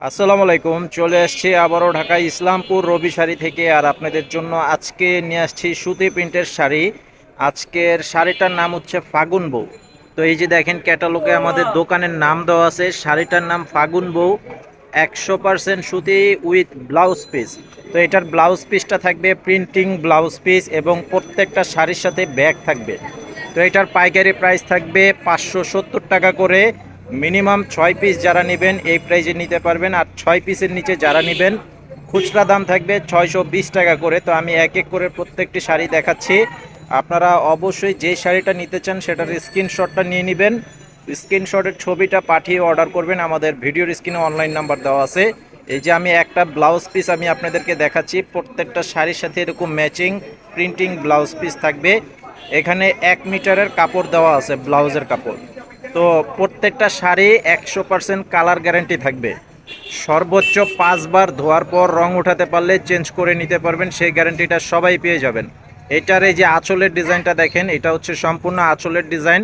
আসসালামু আলাইকুম, চলে আসছি আবারও ঢাকা ইসলামপুর রবি শাড়ি থেকে আর আপনাদের জন্য আজকে নিয়ে আসছি সুতি প্রিন্টের শাড়ি। আজকের শাড়িটার নাম হচ্ছে ফাগুন বউ। তো এই যে দেখেন ক্যাটালগে আমাদের দোকানের নাম দেওয়া আছে, শাড়িটার নাম ফাগুন বউ, একশো পার্সেন্ট সুতি উইথ ব্লাউজ পিস। তো এটার ব্লাউজ পিসটা থাকবে, প্রিন্টিং ব্লাউজ পিস এবং প্রত্যেকটা শাড়ির সাথে ব্যাগ থাকবে। তো এটার পাইকারি প্রাইস থাকবে পাঁচশো সত্তর টাকা করে। মিনিমাম ছয় পিস যারা নেবেন, এই প্রাইজে নিতে পারবেন। আর ছয় পিসের নিচে যারা নেবেন, খুচরা দাম থাকবে ছয়শো বিশ টাকা করে। তো আমি এক এক করে প্রত্যেকটি শাড়ি দেখাচ্ছি। আপনারা অবশ্যই যে শাড়িটা নিতে চান, সেটার স্ক্রিনশটটা নিয়ে নেবেন। স্ক্রিনশটের ছবিটা পাঠিয়ে অর্ডার করবেন। আমাদের ভিডিওর স্ক্রিনে অনলাইন নাম্বার দেওয়া আছে। এই যে আমি একটা ব্লাউজ পিস আমি আপনাদেরকে দেখাচ্ছি। প্রত্যেকটা শাড়ির সাথে এরকম ম্যাচিং প্রিন্টিং ব্লাউজ পিস থাকবে। এখানে এক মিটারের কাপড় দেওয়া আছে ব্লাউজের কাপড়। তো প্রত্যেকটা শাড়ি একশো পার্সেন্ট কালার গ্যারান্টি থাকবে। সর্বোচ্চ পাঁচবার ধোয়ার পর রং উঠাতে পারলে চেঞ্জ করে নিতে পারবেন, সেই গ্যারান্টিটা সবাই পেয়ে যাবেন। এটার এই যে আঁচলের ডিজাইনটা দেখেন, এটা হচ্ছে সম্পূর্ণ আঁচলের ডিজাইন,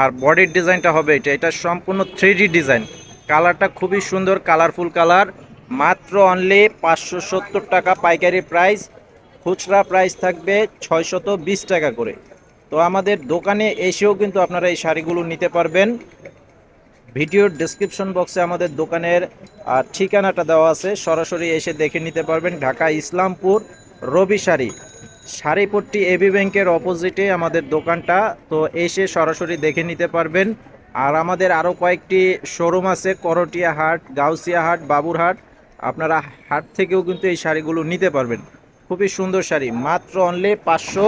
আর বডির ডিজাইনটা হবে এটা। এটা সম্পূর্ণ থ্রি ডিজাইন। কালারটা খুবই সুন্দর কালারফুল কালার মাত্র অনলি পাঁচশো সত্তর টাকা পাইকারি প্রাইস খুচরা প্রাইস থাকবে ছয়শত বিশ টাকা করে। তো আমাদের দোকানে এসেও কিন্তু আপনারা এই শাড়িগুলো নিতে পারবেন। ভিডিওর ডেসক্রিপশন বক্সে আমাদের দোকানের ঠিকানাটা দেওয়া আছে। সরাসরি এসে দেখে নিতে পারবেন ঢাকা ইসলামপুর রবি শাড়ি। শাড়িপট্টি এবি ব্যাংকের অপোজিটে আমাদের দোকানটা। তো এসে সরাসরি দেখে নিতে পারবেন। আর আমাদের আরও কয়েকটি শোরুম আছে, করটিয়া হাট, গাউসিয়া হাট বাবুরহাট আপনারা হাট থেকেও কিন্তু এই শাড়িগুলো নিতে পারবেন। খুবই সুন্দর শাড়ি। মাত্র অনলি পাঁচশো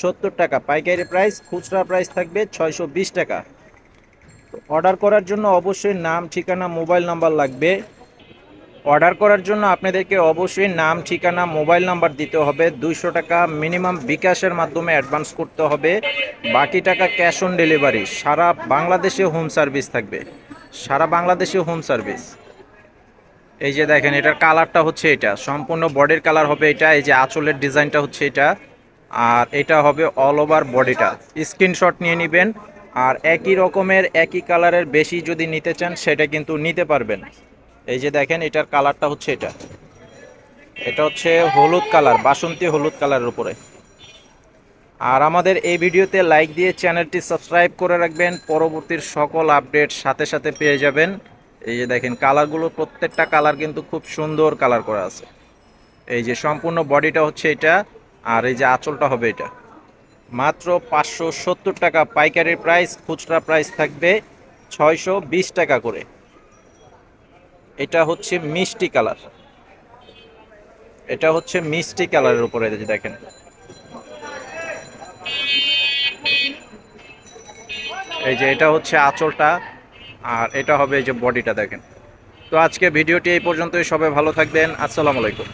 সত্তর টাকা। পাইকারি প্রাইস খুচরা প্রাইস থাকবে ছয়শো বিশ টাকা। অর্ডার করার জন্য অবশ্যই নাম, ঠিকানা মোবাইল নাম্বার লাগবে। অর্ডার করার জন্য আপনাদেরকে অবশ্যই নাম, ঠিকানা মোবাইল নাম্বার দিতে হবে। দুইশো টাকা মিনিমাম বিকাশের মাধ্যমে অ্যাডভান্স করতে হবে। বাকি টাকা ক্যাশ অন ডেলিভারি সারা বাংলাদেশে হোম সার্ভিস থাকবে। সারা বাংলাদেশে হোম সার্ভিস এই যে দেখেন, এটার কালারটা হচ্ছে এটা। সম্পূর্ণ বডির কালার হবে এটা। এই যে আঁচলের ডিজাইনটা হচ্ছে এটা। আর এটা হবে অল ওভার বডিটা স্ক্রিনশট নিয়ে নেবেন, আর একই রকমের, একই কালারের বেশি যদি নিতে চান, সেটা কিন্তু নিতে পারবেন। এই যে দেখেন, এটার কালারটা হচ্ছে এটা। এটা হচ্ছে হলুদ কালার বাসন্তী হলুদ কালারের উপরে। আর আমাদের এই ভিডিওতে লাইক দিয়ে চ্যানেলটি সাবস্ক্রাইব করে রাখবেন। পরবর্তীর সকল আপডেট সাথে সাথে পেয়ে যাবেন। এই যে দেখেন কালারগুলো প্রত্যেকটা কালার কিন্তু খুব সুন্দর কালার করা আছে। এই যে সম্পূর্ণ বডিটা হচ্ছে এটা। আর এই যে আঁচলটা হবে এটা। মাত্র পাঁচশো সত্তর টাকা পাইকারি প্রাইস খুচরা প্রাইস থাকবে ছয়শো বিশ টাকা করে। এটা হচ্ছে মিষ্টি কালার। এটা হচ্ছে মিষ্টি কালারের উপরে দেখেন। এই যে এটা হচ্ছে আঁচলটা আর এটা হবে এই যে বডিটা দেখেন। তো আজকে ভিডিওটি এই পর্যন্তই। সবাই ভালো থাকবেন। আসসালামু আলাইকুম।